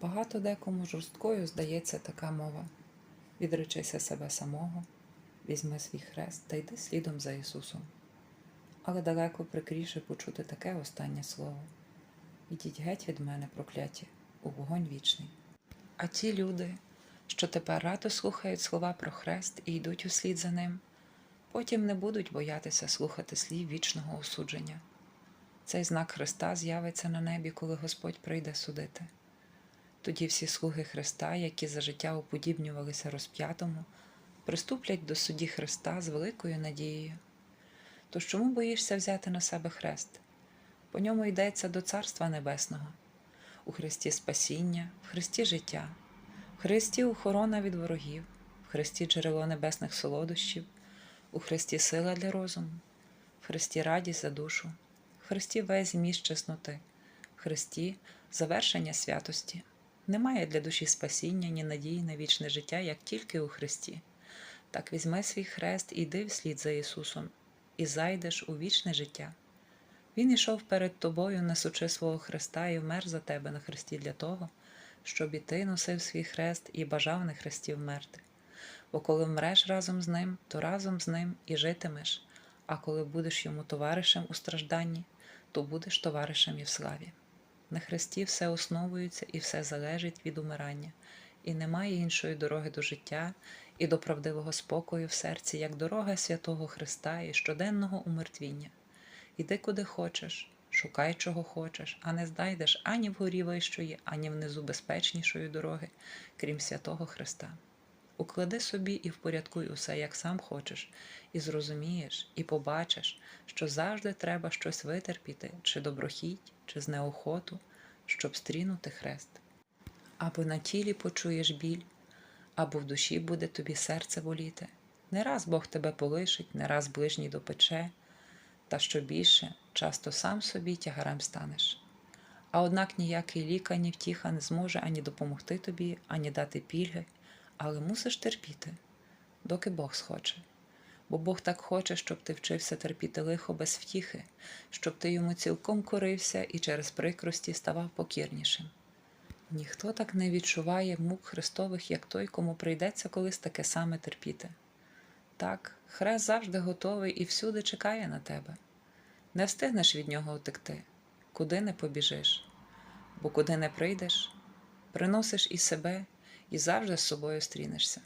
Багато декому жорсткою здається така мова. Відречися себе самого, візьми свій хрест та йди слідом за Ісусом. Але далеко прикріше почути таке останнє слово. Ідіть геть від мене, прокляті, у вогонь вічний. А ті люди, що тепер радо слухають слова про хрест і йдуть услід за ним, потім не будуть боятися слухати слів вічного осудження. Цей знак Христа з'явиться на небі, коли Господь прийде судити. Тоді всі слуги Христа, які за життя уподібнювалися розп'ятому, приступлять до судді Христа з великою надією. Тож чому боїшся взяти на себе хрест? По ньому йдеться до Царства Небесного, у Христі спасіння, в Христі життя, в Христі охорона від ворогів, в Христі джерело небесних солодощів, у Христі сила для розуму, в Христі радість за душу, в Христі весь зміст чесноти, в Христі завершення святості. Немає для душі спасіння, ні надії на вічне життя, як тільки у Христі. Так візьми свій хрест і йди вслід за Ісусом, і зайдеш у вічне життя. Він ішов перед тобою, несучи свого Христа, і вмер за тебе на хресті для того, щоб і ти носив свій хрест і бажав на хресті вмерти. Бо коли вмреш разом з ним, то разом з ним і житимеш, а коли будеш йому товаришем у стражданні, то будеш товаришем і в славі. На хресті все основується і все залежить від умирання, і немає іншої дороги до життя і до правдивого спокою в серці, як дорога святого Христа і щоденного умертвіння. Іди куди хочеш, шукай чого хочеш, а не знайдеш ані вгорі вищої, ані внизу безпечнішої дороги, крім святого Христа. Уклади собі і впорядкуй усе, як сам хочеш, і зрозумієш, і побачиш, що завжди треба щось витерпіти, чи доброхіть, чи з неохоту, щоб стрінути хрест. Або на тілі почуєш біль, або в душі буде тобі серце боліти. Не раз Бог тебе полишить, не раз ближній допече, та що більше, часто сам собі тягарем станеш. А однак ніякий ліка, ні втіха не зможе ані допомогти тобі, ані дати пільги, але мусиш терпіти, доки Бог схоче. Бо Бог так хоче, щоб ти вчився терпіти лихо без втіхи, щоб ти йому цілком корився і через прикрості ставав покірнішим. Ніхто так не відчуває мук Христових, як той, кому прийдеться колись таке саме терпіти. Так, хрест завжди готовий і всюди чекає на тебе. Не встигнеш від нього утекти, куди не побіжиш, бо куди не прийдеш, приносиш і себе, і завжди з собою стрінешся.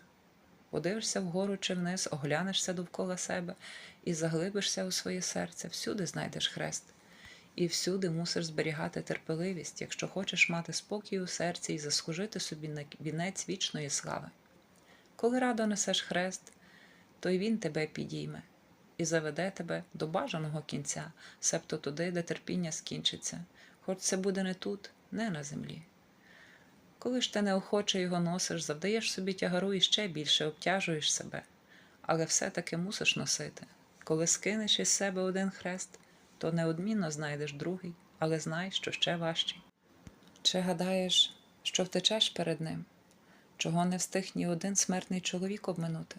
Подивишся вгору чи вниз, оглянешся довкола себе і заглибишся у своє серце, всюди знайдеш хрест, і всюди мусиш зберігати терпеливість, якщо хочеш мати спокій у серці і заслужити собі на вінець вічної слави. Коли радо несеш хрест, то й він тебе підійме і заведе тебе до бажаного кінця, себто туди, де терпіння скінчиться, хоч це буде не тут, не на землі. Коли ж ти неохоче його носиш, завдаєш собі тягару і ще більше обтяжуєш себе, але все-таки мусиш носити. Коли скинеш із себе один хрест, то неодмінно знайдеш другий, але знай, що ще важчий. Чи гадаєш, що втечеш перед ним, чого не встиг ні один смертний чоловік обминути?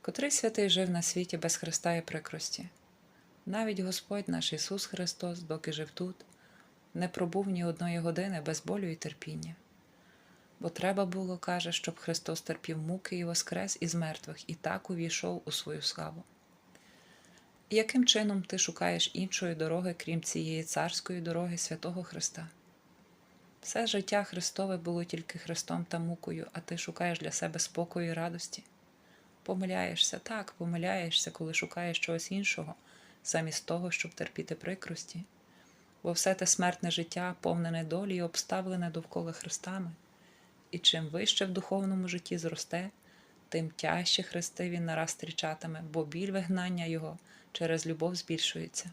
Котрий святий жив на світі без Христа і прикрості? Навіть Господь наш Ісус Христос, доки жив тут, не пробув ні одної години без болю і терпіння. Бо треба було, каже, щоб Христос терпів муки і воскрес із мертвих і так увійшов у свою славу. Яким чином ти шукаєш іншої дороги, крім цієї царської дороги святого Христа? Все життя Христове було тільки Христом та мукою, а ти шукаєш для себе спокою і радості. Помиляєшся, так, помиляєшся, коли шукаєш чогось іншого, замість того, щоб терпіти прикрості, бо все те смертне життя повнене долі і обставлене довкола Христами. І чим вище в духовному житті зросте, тим тяжче хрести він нараз зустрічатиме, бо біль вигнання його через любов збільшується.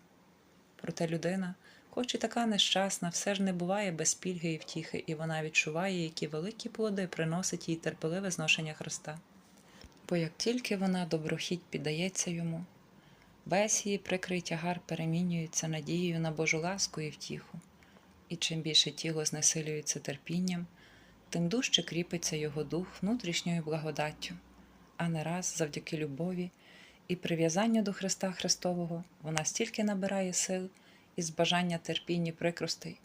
Проте людина, хоч і така нещасна, все ж не буває без пільги і втіхи, і вона відчуває, які великі плоди приносить їй терпеливе зношення Христа. Бо як тільки вона доброхідь піддається йому, весь її прикрий тягар перемінюється надією на Божу ласку і втіху, і чим більше тіло знесилюється терпінням, тим дужче кріпиться його дух внутрішньою благодаттю, а не раз завдяки любові і прив'язанню до Христа Христового вона стільки набирає сил із бажання терпіння прикростей,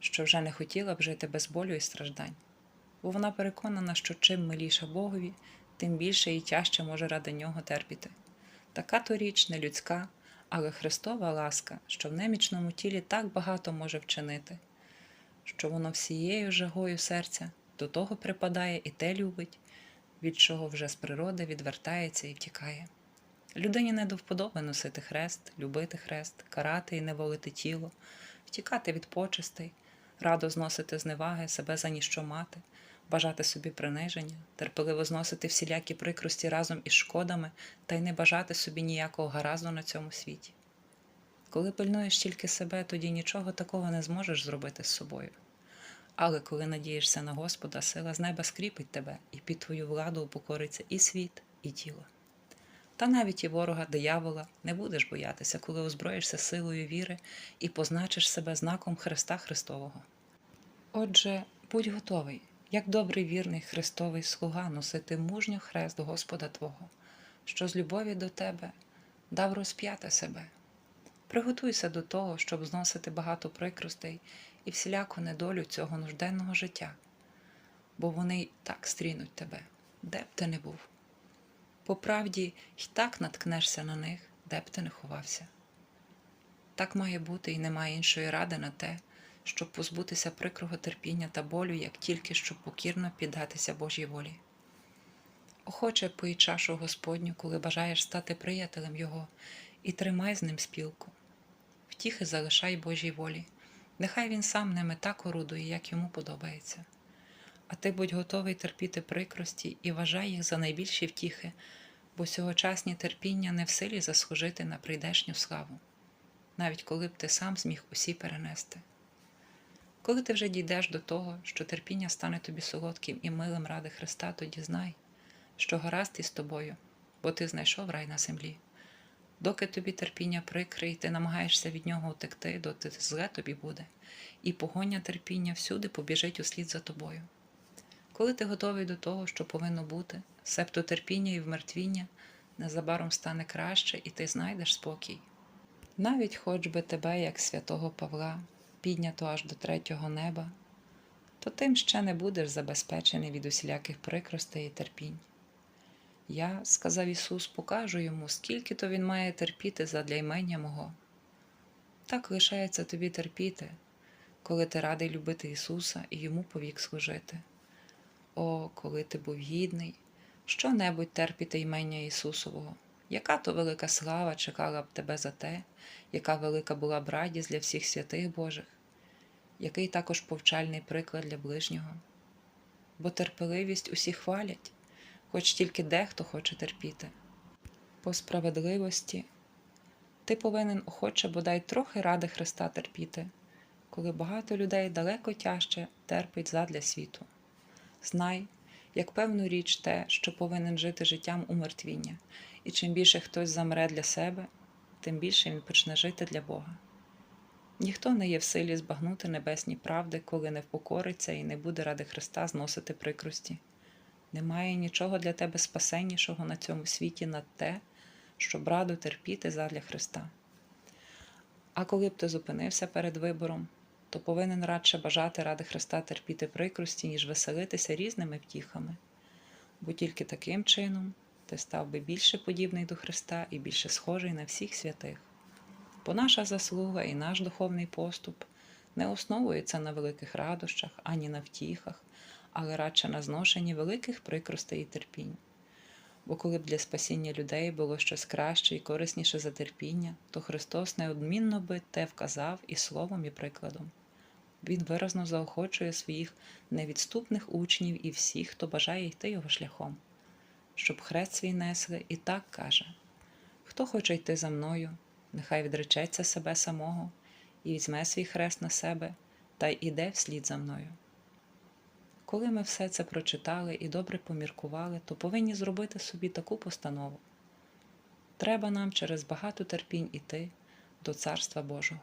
що вже не хотіла б жити без болю і страждань, бо вона переконана, що чим миліше Богові, тим більше і тяжче може ради нього терпіти. Така то річ не людська, але Христова ласка, що в немічному тілі так багато може вчинити, що воно всією жагою серця до того припадає і те любить, від чого вже з природи відвертається і втікає. Людині не до вподоби носити хрест, любити хрест, карати і неволити тіло, втікати від почестей, радо зносити зневаги, себе за ніщо мати, бажати собі приниження, терпеливо зносити всілякі прикрості разом із шкодами та й не бажати собі ніякого гаразду на цьому світі. Коли пильнуєш тільки себе, тоді нічого такого не зможеш зробити з собою. Але коли надієшся на Господа, сила з неба скріпить тебе, і під твою владу упокориться і світ, і тіло. Та навіть і ворога диявола не будеш боятися, коли озброїшся силою віри і позначиш себе знаком Христа Христового. Отже, будь готовий, як добрий вірний Христовий слуга, носити мужньо хрест Господа Твого, що з любові до тебе дав розп'яти себе. Приготуйся до того, щоб зносити багато прикростей і всіляку недолю цього нужденного життя, бо вони й так стрінуть тебе, де б ти не був. По правді й так наткнешся на них, де б ти не ховався. Так має бути і немає іншої ради на те, щоб позбутися прикрого терпіння та болю, як тільки щоб покірно піддатися Божій волі. Охоче пий чашу Господню, коли бажаєш стати приятелем Його, і тримай з ним спілку. Втіхи залишай Божій волі, нехай він сам ними так орудує, як йому подобається. А ти будь готовий терпіти прикрості і вважай їх за найбільші втіхи, бо сьогочасні терпіння не в силі заслужити на прийдешню славу, навіть коли б ти сам зміг усі перенести. Коли ти вже дійдеш до того, що терпіння стане тобі солодким і милим ради Христа, тоді знай, що гаразд із тобою, бо ти знайшов рай на землі. Доки тобі терпіння прикре, і ти намагаєшся від нього утекти, доти зле тобі буде, і погоня терпіння всюди побіжить услід за тобою. Коли ти готовий до того, що повинно бути, себто терпіння і вмертвіння, незабаром стане краще, і ти знайдеш спокій. Навіть хоч би тебе, як святого Павла, піднято аж до третього неба, то тим ще не будеш забезпечений від усіляких прикростей і терпінь. Я, сказав Ісус, покажу йому, скільки то він має терпіти задля імення мого. Так лишається тобі терпіти, коли ти радий любити Ісуса і йому повік служити. О, коли ти був гідний, що-небудь терпіти імення Ісусового, яка то велика слава чекала б тебе за те, яка велика була б радість для всіх святих Божих, який також повчальний приклад для ближнього. Бо терпеливість усі хвалять, хоч тільки дехто хоче терпіти. По справедливості ти повинен охоче бодай трохи ради Христа терпіти, коли багато людей далеко тяжче терпить задля світу. Знай, як певну річ те, що повинен жити життям умертвіння, і чим більше хтось замре для себе, тим більше він почне жити для Бога. Ніхто не є в силі збагнути небесні правди, коли не впокориться і не буде ради Христа зносити прикрості. Немає нічого для тебе спасеннішого на цьому світі над те, щоб раду терпіти задля Христа. А коли б ти зупинився перед вибором, то повинен радше бажати ради Христа терпіти прикрості, ніж веселитися різними втіхами, бо тільки таким чином ти став би більше подібний до Христа і більше схожий на всіх святих. Бо наша заслуга і наш духовний поступ не основується на великих радощах ані на втіхах, але радше на зношенні великих прикростей і терпінь. Бо коли б для спасіння людей було щось краще і корисніше за терпіння, то Христос неодмінно би те вказав і словом, і прикладом. Він виразно заохочує своїх невідступних учнів і всіх, хто бажає йти його шляхом, щоб хрест свій несли і так каже: Хто хоче йти за мною, нехай відречеться себе самого і візьме свій хрест на себе та й іде вслід за мною. Коли ми все це прочитали і добре поміркували, то повинні зробити собі таку постанову. Треба нам через багато терпінь іти до Царства Божого.